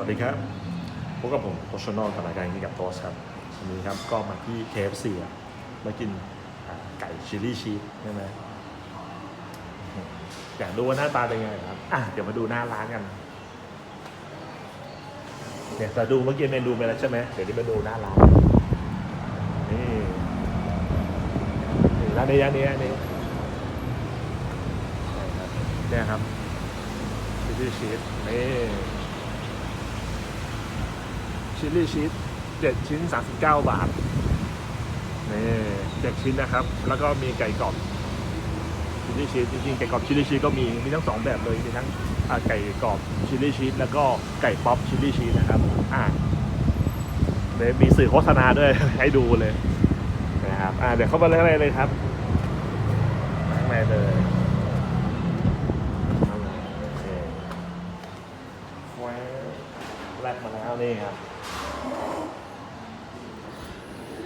วัสดีครับพบกับผมโคชโนอลกับรายการกินกับโตสครับวันนี้ครับก็มาที่ KFC อะมากินไก่ชิลลี่ชีสใช่ไหมอยากดูว่าหน้าตาเป็นไงครับอะเดี๋ยวมาดูหน้าร้านกันเนี่ยเราดูเมื่อกี้เมนูไปแล้วใช่ไหมเดี๋ยวนี้มาดูหน้าร้านนี่นี่ร้านนี้ร้านนี้ร้านนี้เนี่ยครับชิลลี่ชีสนี่ ชิลลี่ชีสเจ็ดชิ้น 39 บาท นี่เจ็ดชิ้นนะครับ แล้วก็มีไก่กรอบชิลลี่ชีสจริงๆ ไก่กรอบชิลลี่ชีสก็มี มีทั้งสองแบบเลย มีทั้งไก่กรอบชิลลี่ชีสแล้วก็ไก่ป๊อปชิลลี่ชีสนะครับ อ่าเดี๋ยมีสื่อโฆษณาด้วยให้ดูเลยนะครับ อ่าเดี๋ยวเข้ามาเลยเลยครับข้างในเลยข้างในโอเคแว้าว แรกมาแล้วนี่ครับ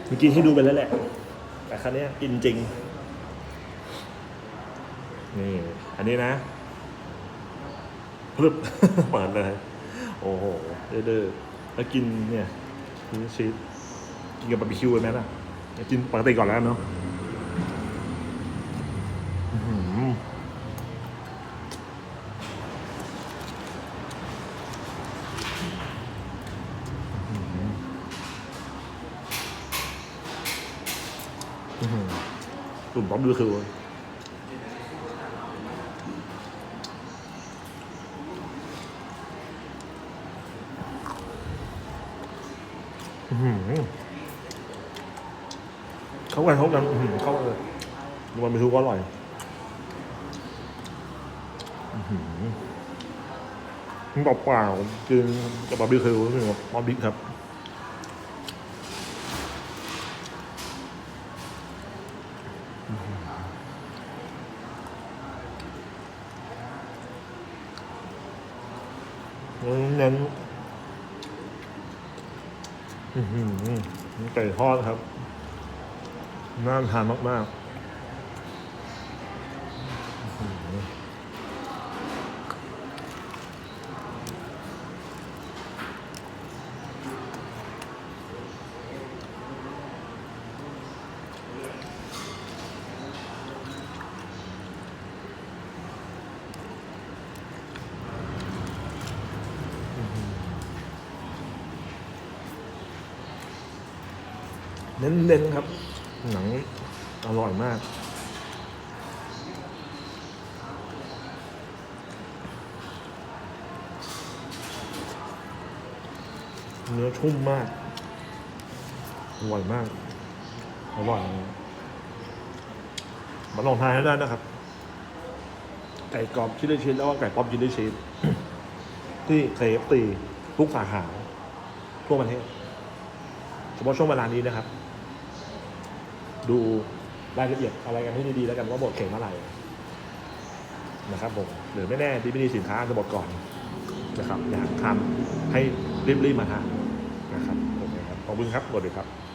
เมื่อกี้ให้ดูไปแล้วแหละ แต่ครั้งนี้กินจริง นี่ อันนี้นะพลึบเปิดเลย โอ้โหเด้อแล้วกินเนี่ยกินชีสกินกับบาร์บีคิวเลยไหมล่ะกินปกติก่อนแล้วเนาะอื้อหืออื้อหือ กลุ่มป๊อปดูคือเขากันเขากันเข้าเลยรวมไปทุกก็อร่อยมันเปล่าๆกินกับบาร์บีคิวนี่กับบาร์บีครับ เน้นไก่ทอดครับ น่าทานมาก ๆ เน้นๆครับ หนังอร่อยมาก เนื้อชุ่มมาก อร่อยมาก อร่อยมาลองทานให้ได้นะครับ ไก่กรอบชิลลี่ชีสแล้วก็ไก่ป๊อปชิลลี่ชีสที่เคฟตีทุกสาขาทั่วประเทศเฉพาะช่วงเวลานี้นะครับ ดูรายละเอียดอะไรกันให้ดีๆแล้วกันว่าหมดเข่งเมื่อไหร่นะครับผมหรือไม่แน่ดีไม่ดีสินค้าอาจจะหมดก่อนนะครับอยากทำให้รีบๆมาทานนะครับโอเคครับขอบคุณครับสวัสดีครับ